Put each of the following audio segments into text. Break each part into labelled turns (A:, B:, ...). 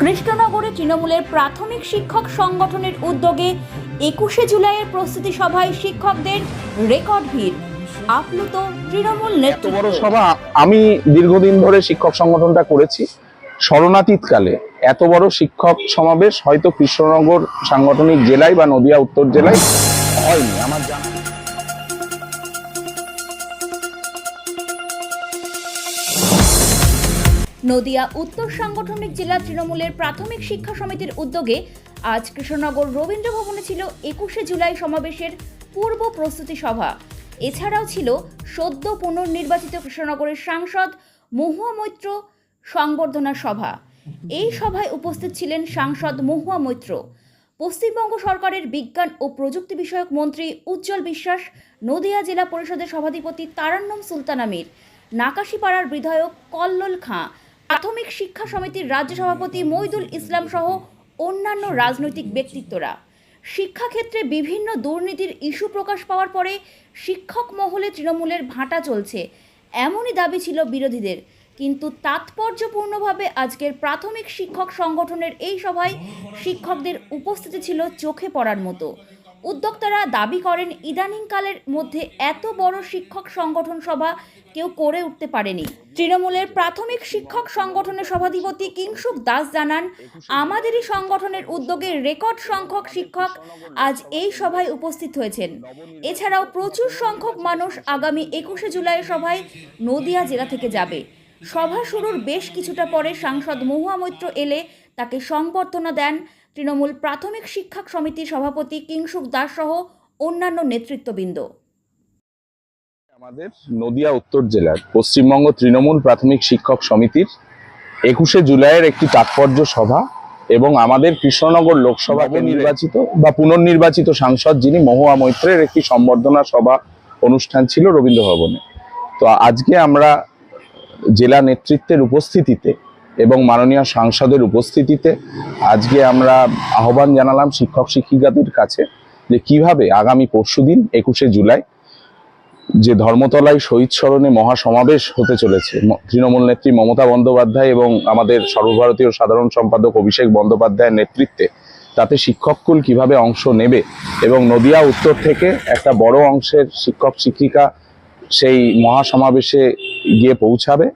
A: কৃষ্ণনগরে তৃণমূলের প্রাথমিক শিক্ষক সংগঠনের উদ্যোগে একুশে জুলাইয়ের প্রস্তুতি সভায় শিক্ষকদের রেকর্ড ভিড়। আপ্লুত তৃণমূল নেতৃত্ব।
B: সভা আমি দীর্ঘদিন ধরে শিক্ষক সংগঠনটা করেছি। স্মরণাতীতকালে এত বড় শিক্ষক সমাবেশ হয়তো কৃষ্ণনগর সাংগঠনিক জেলায় বা নদিয়া উত্তর জেলায় হয়নি আমার জানা
A: নদিয়া উত্তর সাংগঠনিক জেলা তৃণমূলের প্রাথমিক শিক্ষা সমিতির উদ্যোগে আজ কৃষ্ণনগর রবীন্দ্র ভবনে ছিল একুশে জুলাই সমাবেশের পূর্ব প্রস্তুতি সভা। এছাড়াও ছিল সদ্য পুনর্নির্বাচিত কৃষ্ণনগরের সাংসদ মহুয়া মৈত্র সংবর্ধনা সভা। এই সভায় উপস্থিত ছিলেন সাংসদ মহুয়া মৈত্র। পশ্চিমবঙ্গ সরকারের বিজ্ঞান ও প্রযুক্তি বিষয়ক মন্ত্রী উজ্জ্বল বিশ্বাস, নদিয়া জেলা পরিষদের সভাধিপতি তারান্নম সুলতান আমির নাকাশিপাড়ার বিধায়ক কল্লোল খাঁ প্রাথমিক শিক্ষা সমিতির রাজ্য সভাপতি মইদুল ইসলাম সহ অন্যান্য রাজনৈতিক ব্যক্তিত্বরা। শিক্ষাক্ষেত্রে বিভিন্ন দুর্নীতির ইস্যু প্রকাশ পাওয়ার পরে শিক্ষক মহলে তৃণমূলের ভাঁটা চলছে, এমনই দাবি ছিল বিরোধীদের। কিন্তু তাৎপর্যপূর্ণভাবে আজকের প্রাথমিক শিক্ষক সংগঠনের এই সভায় শিক্ষকদের উপস্থিতি ছিল চোখে পড়ার মতো। উদ্যোক্তারা দাবি করেন, ইদানিংকালের মধ্যে এত বড় শিক্ষক সংগঠন সভা কেউ করে উঠতে পারেনি। তৃণমূলের প্রাথমিক শিক্ষক সংগঠনের সভাধিপতি কিংসুক দাস জানান, আমাদেরই সংগঠনের উদ্যোগে রেকর্ড সংখ্যক শিক্ষক আজ এই সভায় উপস্থিত হয়েছেন। এছাড়াও প্রচুর সংখ্যক মানুষ আগামী একুশে জুলাই সভায় নদিয়া জেলা থেকে যাবে। সভা শুরুর বেশ কিছুটা পরে সাংসদ মহুয়া মৈত্র এলে তাকে সংবর্ধনা দেন। তৃণমূল প্রাথমিক শিক্ষক সমিতির সভাপতি কিংসুক দাস সহ অন্যান্য নেতৃত্ববৃন্দ।
B: আমাদের নদিয়া উত্তর জেলার পশ্চিমবঙ্গ তৃণমূল প্রাথমিক শিক্ষক সমিতির একুশে জুলাইয়ের একটি তাৎপর্য সভা এবং আমাদের কৃষ্ণনগর লোকসভাকে নির্বাচিত বা পুনর্নির্বাচিত সাংসদ যিনি মহুয়া মৈত্রের একটি সম্বর্ধনা সভা অনুষ্ঠান ছিল রবীন্দ্র ভবনে তো আজকে আমরা জেলা নেতৃত্বের উপস্থিতিতে এবং মাননীয় সাংসদের উপস্থিতিতে আজকে আমরা আহ্বান জানালাম শিক্ষক শিক্ষিকাদের কাছে যে কীভাবে আগামী পরশুদিন একুশে জুলাই যে ধর্মতলায় শহীদ স্মরণে মহাসমাবেশ হতে চলেছে তৃণমূল নেত্রী মমতা বন্দ্যোপাধ্যায় এবং আমাদের সর্বভারতীয় সাধারণ সম্পাদক অভিষেক বন্দ্যোপাধ্যায়ের নেতৃত্বে, তাতে শিক্ষককুল কীভাবে অংশ নেবে এবং নদিয়া উত্তর থেকে একটা বড় অংশের শিক্ষক শিক্ষিকা সেই মহাসমাবেশে গিয়ে পৌঁছাবে।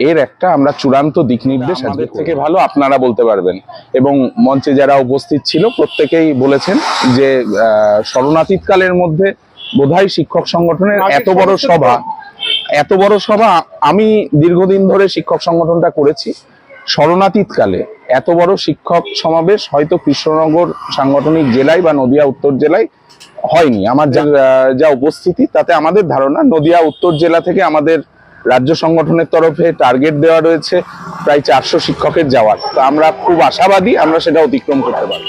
B: এর একটা আমরা চূড়ান্ত দিক নির্দেশ আজকে থেকে ভালো আপনারা বলতে পারবেন। এবং মঞ্চে যারা উপস্থিত ছিল প্রত্যেকেই বলেছেন যে আহ, স্মরণাতীতকালের মধ্যে বোধহয় শিক্ষক সংগঠনের এত বড় সভা এত বড় সভা আমি দীর্ঘদিন ধরে শিক্ষক সংগঠনটা করেছি। স্মরণাতীতকালে এত বড় শিক্ষক সমাবেশ হয়তো কৃষ্ণনগর সাংগঠনিক জেলায় বা নদিয়া উত্তর জেলায় হয়নি। আমার যা যা উপস্থিতি তাতে আমাদের ধারণা নদিয়া উত্তর জেলা থেকে আমাদের রাজ্য সংগঠনের তরফে টার্গেট দেওয়া রয়েছে প্রায় চারশো শিক্ষকের যাওয়ার। তো আমরা খুব আশাবাদী আমরা সেটা অতিক্রম করতে পারব।